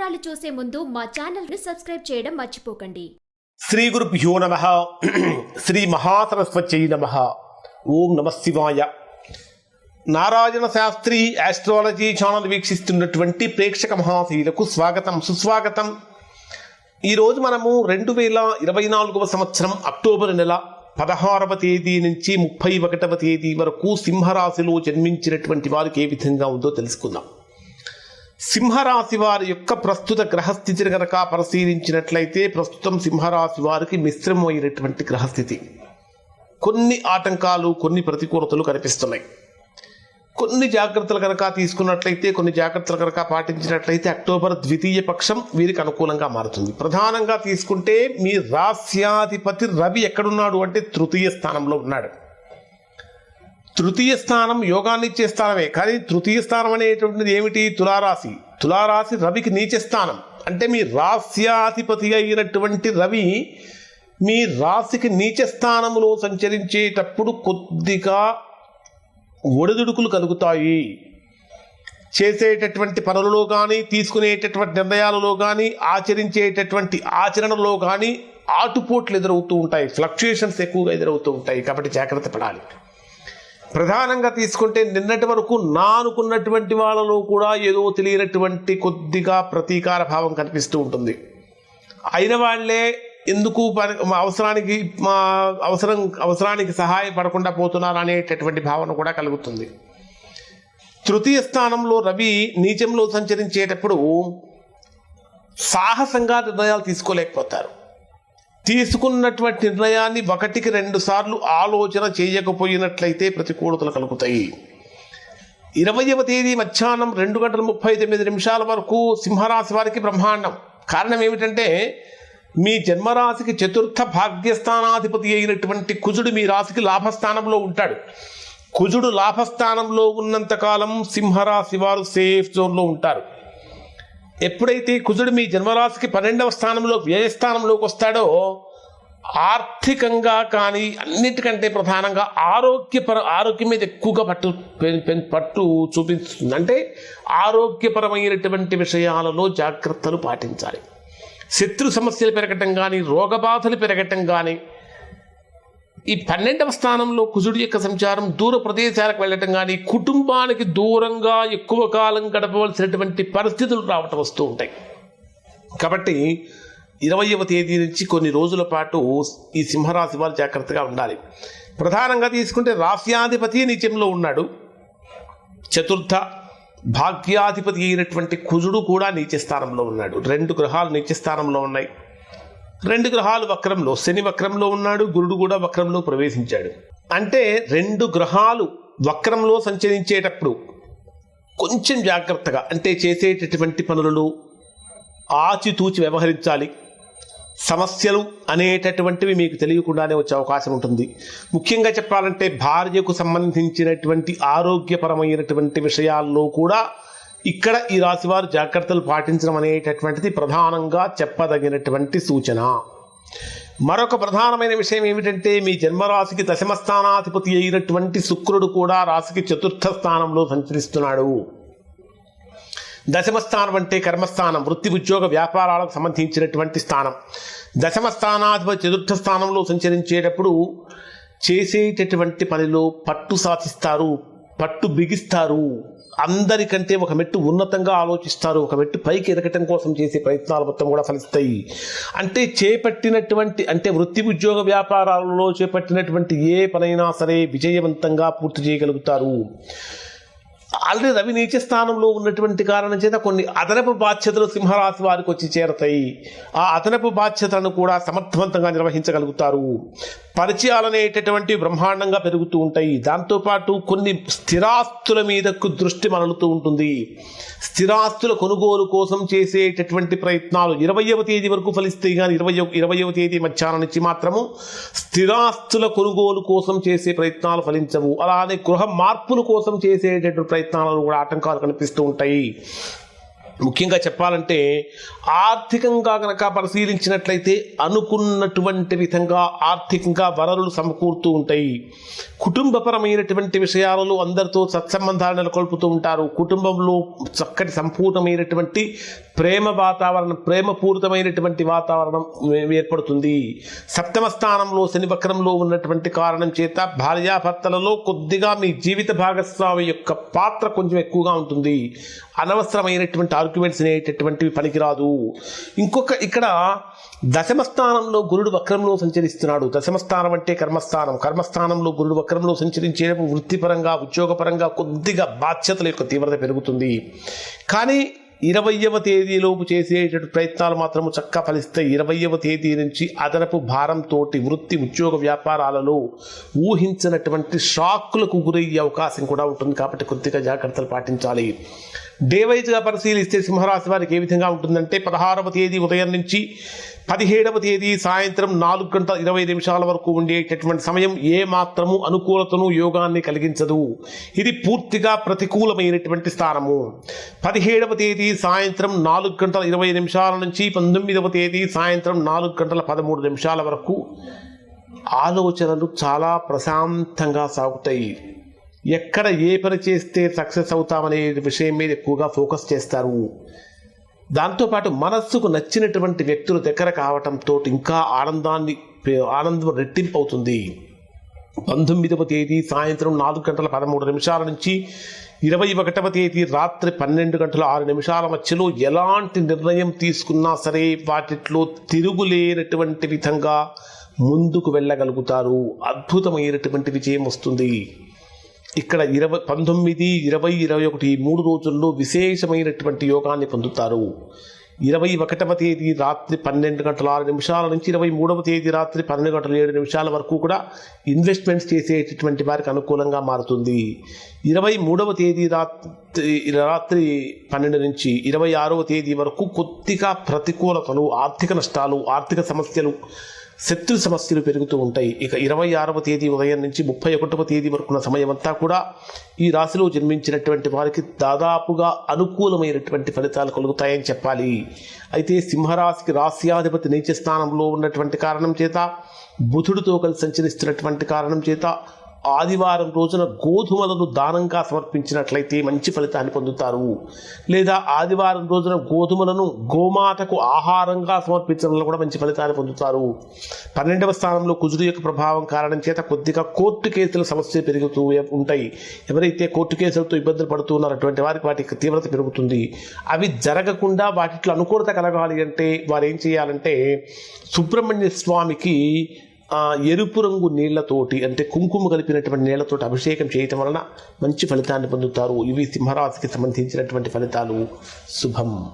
వివరాలు చూసే ముందు మా ఛానల్ని సబ్స్క్రైబ్ చేయడం మర్చిపోకండి. శ్రీ గురుభ్యో నమ. శ్రీ మహాసరస్వత్యై నమ. ఓం నమ శివాయ. నారాయణ శాస్త్రి ఆస్ట్రాలజీ ఛానల్ వీక్షిస్తున్నటువంటి ప్రేక్షక మహాశీలకు స్వాగతం సుస్వాగతం. ఈరోజు మనము రెండు వేల ఇరవై నాలుగవ సంవత్సరం అక్టోబర్ నెల పదహారవ తేదీ నుంచి ముప్పై ఒకటవ తేదీ వరకు సింహరాశిలో జన్మించినటువంటి వారికి ఏ విధంగా ఉందో తెలుసుకుందాం. సింహరాశి వారి యొక్క ప్రస్తుత గ్రహస్థితిని కనుక పరిశీలించినట్లయితే ప్రస్తుతం సింహరాశి వారికి మిశ్రమమైనటువంటి గ్రహస్థితి. కొన్ని ఆటంకాలు కొన్ని ప్రతికూలతలు కనిపిస్తున్నాయి. కొన్ని జాగ్రత్తలు కనుక తీసుకున్నట్లయితే కొన్ని జాగ్రత్తలు కనుక పాటించినట్లయితే అక్టోబర్ ద్వితీయ పక్షం వీరికి అనుకూలంగా మారుతుంది. ప్రధానంగా తీసుకుంటే మీ రాస్యాధిపతి రవి ఎక్కడున్నాడు అంటే తృతీయ స్థానంలో ఉన్నాడు. తృతీయ స్థానం యోగాన్ని ఇచ్చే స్థానమే. కానీ తృతీయ స్థానం అనేటువంటిది ఏమిటి? తులారాశి. తులారాశి రవికి నీచ స్థానం. అంటే మీ రాస్యాధిపతి అయినటువంటి రవి మీ రాశికి నీచ స్థానంలో సంచరించేటప్పుడు కొద్దిగా ఒడిదుడుకులు కలుగుతాయి. చేసేటటువంటి పనులలో కానీ తీసుకునేటటువంటి నిర్ణయాలలో కానీ ఆచరించేటటువంటి ఆచరణలో కానీ ఆటుపోట్లు ఎదురవుతూ ఉంటాయి. ఫ్లక్చుయేషన్స్ ఎక్కువగా ఎదురవుతూ ఉంటాయి. కాబట్టి జాగ్రత్త పడాలి. ప్రధానంగా తీసుకుంటే నిన్నటి వరకు నా అనుకున్నటువంటి వాళ్ళలో కూడా ఏదో తెలియనటువంటి కొద్దిగా ప్రతీకార భావం కనిపిస్తూ ఉంటుంది. అయిన వాళ్ళే ఎందుకు అవసరానికి మా అవసరం అవసరానికి సహాయపడకుండా పోతున్నారు అనేటటువంటి భావన కూడా కలుగుతుంది. తృతీయ స్థానంలో రవి నీచంలో సంచరించేటప్పుడు సాహసంగా నిర్ణయాలు తీసుకోలేకపోతారు. తీసుకున్నటువంటి నిర్ణయాన్ని ఒకటికి రెండు సార్లు ఆలోచన చేయకపోయినట్లయితే ప్రతికూలతలు కలుగుతాయి. ఇరవయవ తేదీ మధ్యాహ్నం రెండు గంటల ముప్పై తొమ్మిది నిమిషాల వరకు సింహరాశి వారికి బ్రహ్మాండం. కారణం ఏమిటంటే మీ జన్మరాశికి చతుర్థ భాగ్యస్థానాధిపతి అయినటువంటి కుజుడు మీ రాశికి లాభస్థానంలో ఉంటాడు. కుజుడు లాభస్థానంలో ఉన్నంతకాలం సింహరాశి వారు సేఫ్ జోన్లో ఉంటారు. ఎప్పుడైతే కుజుడు మీ జన్మరాశికి పన్నెండవ స్థానంలో వ్యయస్థానంలోకి వస్తాడో ఆర్థికంగా కానీ అన్నిటికంటే ప్రధానంగా ఆరోగ్యపర ఆరోగ్యం మీద ఎక్కువగా పట్టు పట్టు చూపిస్తుంది. అంటే ఆరోగ్యపరమైనటువంటి విషయాలలో జాగ్రత్తలు పాటించాలి. శత్రు సమస్యలు పెరగటం కానీ రోగబాధలు పెరగటం కానీ ఈ పన్నెండవ స్థానంలో కుజుడి యొక్క సంచారం దూర ప్రదేశాలకు వెళ్ళటం కానీ కుటుంబానికి దూరంగా ఎక్కువ కాలం గడపవలసినటువంటి పరిస్థితులు రావటం వస్తూ ఉంటాయి. కాబట్టి ఇరవయవ తేదీ నుంచి కొన్ని రోజుల పాటు ఈ సింహరాశి వారు జాగ్రత్తగా ఉండాలి. ప్రధానంగా తీసుకుంటే రాస్యాధిపతి నిత్యంలో ఉన్నాడు. చతుర్థ భాగ్యాధిపతి అయినటువంటి కుజుడు కూడా నీచ స్థానంలో ఉన్నాడు. రెండు గ్రహాలు నీచ స్థానంలో ఉన్నాయి. రెండు గ్రహాలు వక్రంలో శని వక్రంలో ఉన్నాడు గురుడు కూడా వక్రంలో ప్రవేశించాడు. అంటే రెండు గ్రహాలు వక్రంలో సంచరించేటప్పుడు కొంచెం జాగ్రత్తగా అంటే చేసేటటువంటి పనులలో ఆచితూచి వ్యవహరించాలి. సమస్యలు అనేటటువంటివి మీకు తెలియకుండానే వచ్చే అవకాశం ఉంటుంది. ముఖ్యంగా చెప్పాలంటే భార్యకు సంబంధించినటువంటి ఆరోగ్యపరమైనటువంటి విషయాల్లో కూడా ఇక్కడ ఈ రాశివారు జాగ్రత్తలు పాటించడం అనేటటువంటిది ప్రధానంగా చెప్పదగినటువంటి సూచన. మరొక ప్రధానమైన విషయం ఏమిటంటే మీ జన్మరాశికి దశమ స్థానాధిపతి అయినటువంటి శుక్రుడు కూడా రాశికి చతుర్థ స్థానంలో సంచరిస్తున్నాడు. దశమస్థానం అంటే కర్మస్థానం వృత్తి ఉద్యోగ వ్యాపారాలకు సంబంధించినటువంటి స్థానం. దశమ స్థానాధిపతి చతుర్థ స్థానంలో సంచరించేటప్పుడు చేసేటటువంటి పనిలో పట్టు సాధిస్తారు పట్టు బిగిస్తారు. అందరికంటే ఒక మెట్టు ఉన్నతంగా ఆలోచిస్తారు ఒక మెట్టు పైకి ఎదగటం కోసం చేసే ప్రయత్నాలు మొత్తం కూడా ఫలిస్తాయి. అంటే చేపట్టినటువంటి అంటే వృత్తి ఉద్యోగ వ్యాపారాలలో చేపట్టినటువంటి ఏ పనైనా సరే విజయవంతంగా పూర్తి చేయగలుగుతారు. ఆల్రెడీ రవి నీచ స్థానంలో ఉన్నటువంటి కారణం చేత కొన్ని అదనపు బాధ్యతలు సింహరాశి వారికి వచ్చి చేరతాయి. ఆ అదనపు బాధ్యతలను కూడా సమర్థవంతంగా నిర్వహించగలుగుతారు. పరిచయాలు అనేటటువంటి బ్రహ్మాండంగా పెరుగుతూ ఉంటాయి. దాంతోపాటు కొన్ని స్థిరాస్తుల మీదకు దృష్టి మరలుతూ ఉంటుంది. స్థిరాస్తుల కొనుగోలు కోసం చేసేటటువంటి ప్రయత్నాలు ఇరవయవ తేదీ వరకు ఫలిస్తాయి. కానీ ఇరవై ఇరవయవ తేదీ మధ్యాహ్నం నుంచి మాత్రము స్థిరాస్తుల కొనుగోలు కోసం చేసే ప్రయత్నాలు ఫలించవు. అలానే గృహ మార్పుల కోసం చేసేటటువంటి ప్రయత్నాలలో కూడా ఆటంకాలు కనిపిస్తూ ఉంటాయి. ముఖ్యంగా చెప్పాలంటే ఆర్థికంగా కనుక పరిశీలించినట్లయితే అనుకున్నటువంటి విధంగా ఆర్థికంగా వనరులు సమకూరుతూ ఉంటాయి. కుటుంబపరమైనటువంటి విషయాలలో అందరితో సత్సంబంధాలు నెలకొల్పుతూ ఉంటారు. కుటుంబంలో చక్కటి సంపూర్ణమైనటువంటి ప్రేమ వాతావరణం ప్రేమపూరితమైనటువంటి వాతావరణం ఏర్పడుతుంది. సప్తమ స్థానంలో శని వక్రంలో ఉన్నటువంటి కారణం చేత భార్యాభర్తలలో కొద్దిగా మీ జీవిత భాగస్వామి యొక్క పాత్ర కొంచెం ఎక్కువగా ఉంటుంది. అనవసరమైనటువంటి ఆర్గ్యుమెంట్స్ అనేటటువంటివి పనికిరాదు. ఇంకొక ఇక్కడ దశమ స్థానంలో గురుడు వక్రంలో సంచరిస్తున్నాడు. దశమ స్థానం అంటే కర్మస్థానం. కర్మస్థానంలో గురుడు వక్రంలో సంచరించేటప్పుడు వృత్తిపరంగా ఉద్యోగపరంగా కొద్దిగా బాధ్యతల యొక్క తీవ్రత పెరుగుతుంది. కానీ ఇరవయవ తేదీలోపు చేసేటటువంటి ప్రయత్నాలు మాత్రము చక్క ఫలిస్తాయి. ఇరవయవ తేదీ నుంచి అదనపు భారంతో వృత్తి ఉద్యోగ వ్యాపారాలలో ఊహించినటువంటి షాక్లకు గురయ్యే అవకాశం కూడా ఉంటుంది. కాబట్టి కొద్దిగా జాగ్రత్తలు పాటించాలి. డే వైజ్గా పరిశీలిస్తే సింహరాశి వారికి ఏ విధంగా ఉంటుందంటే పదహారవ తేదీ ఉదయం నుంచి పదిహేడవ తేదీ సాయంత్రం నాలుగు గంటల ఇరవై నిమిషాల వరకు ఉండేటటువంటి సమయం ఏ మాత్రము అనుకూలతను యోగాన్ని కలిగించదు. ఇది పూర్తిగా ప్రతికూలమైనటువంటి స్థానము. పదిహేడవ తేదీ సాయంత్రం నాలుగు గంటల ఇరవై నిమిషాల నుంచి పంతొమ్మిదవ తేదీ సాయంత్రం నాలుగు గంటల పదమూడు నిమిషాల వరకు ఆలోచనలు చాలా ప్రశాంతంగా సాగుతాయి. ఎక్కడ ఏ పని చేస్తే సక్సెస్ అవుతామనే విషయం మీద ఎక్కువగా ఫోకస్ చేస్తారు. దాంతోపాటు మనస్సుకు నచ్చినటువంటి వ్యక్తుల దగ్గర కావటంతో ఇంకా ఆనందాన్ని ఆనందం రెట్టింపు అవుతుంది పంతొమ్మిదవ తేదీ సాయంత్రం నాలుగు గంటల పదమూడు నిమిషాల నుంచి ఇరవై ఒకటవ తేదీ రాత్రి పన్నెండు గంటల ఆరు నిమిషాల మధ్యలో ఎలాంటి నిర్ణయం తీసుకున్నా సరే వాటిలో తిరుగులేనటువంటి విధంగా ముందుకు వెళ్ళగలుగుతారు. అద్భుతమైనటువంటి విజయం వస్తుంది. ఇక్కడ ఇరవై పంతొమ్మిది ఇరవై ఇరవై ఒకటి మూడు రోజుల్లో విశేషమైనటువంటి యోగాన్ని పొందుతారు. ఇరవై ఒకటవ తేదీ రాత్రి పన్నెండు గంటల ఆరు నిమిషాల నుంచి ఇరవై మూడవ తేదీ రాత్రి పన్నెండు గంటల ఏడు నిమిషాల వరకు కూడా ఇన్వెస్ట్మెంట్స్ చేసేటటువంటి వారికి అనుకూలంగా మారుతుంది. ఇరవై మూడవ తేదీ రాత్రి రాత్రి పన్నెండు నుంచి ఇరవై ఆరవ తేదీ వరకు కొద్దిగా ప్రతికూలతలు ఆర్థిక నష్టాలు ఆర్థిక సమస్యలు శత్రు సమస్యలు పెరుగుతూ ఉంటాయి. ఇక ఇరవై ఆరవ తేదీ ఉదయం నుంచి ముప్పై ఒకటవ తేదీ వరకున్న సమయమంతా కూడా ఈ రాశిలో జన్మించినటువంటి వారికి దాదాపుగా అనుకూలమైనటువంటి ఫలితాలు కలుగుతాయని చెప్పాలి. అయితే సింహరాశికి రాశ్యాధిపతి నీచ స్థానంలో ఉన్నటువంటి కారణం చేత బుధుడితో కలిసి సంచరిస్తున్నటువంటి కారణం చేత ఆదివారం రోజున గోధుమలను దానంగా సమర్పించినట్లయితే మంచి ఫలితాన్ని పొందుతారు. లేదా ఆదివారం రోజున గోధుమలను గోమాతకు ఆహారంగా సమర్పించడం వల్ల కూడా మంచి ఫలితాన్ని పొందుతారు. పన్నెండవ స్థానంలో కుజుడు యొక్క ప్రభావం కారణం చేత కొద్దిగా కోర్టు కేసుల సమస్య పెరుగుతూ ఉంటాయి. ఎవరైతే కోర్టు కేసులతో ఇబ్బందులు పడుతూ ఉన్నారో అటువంటి వారికి వాటి తీవ్రత పెరుగుతుంది. అవి జరగకుండా వాటిలో అనుకూలత కలగాలి అంటే వారు ఏం చేయాలంటే సుబ్రహ్మణ్య స్వామికి ఆ, ఎరుపు రంగు నీళ్ళతోటి అంటే కుంకుమ కలిపినటువంటి నీళ్ళతోటి అభిషేకం చేయటం వలన మంచి ఫలితాన్ని పొందుతారు. ఇవి సింహరాశికి సంబంధించినటువంటి ఫలితాలు. శుభం.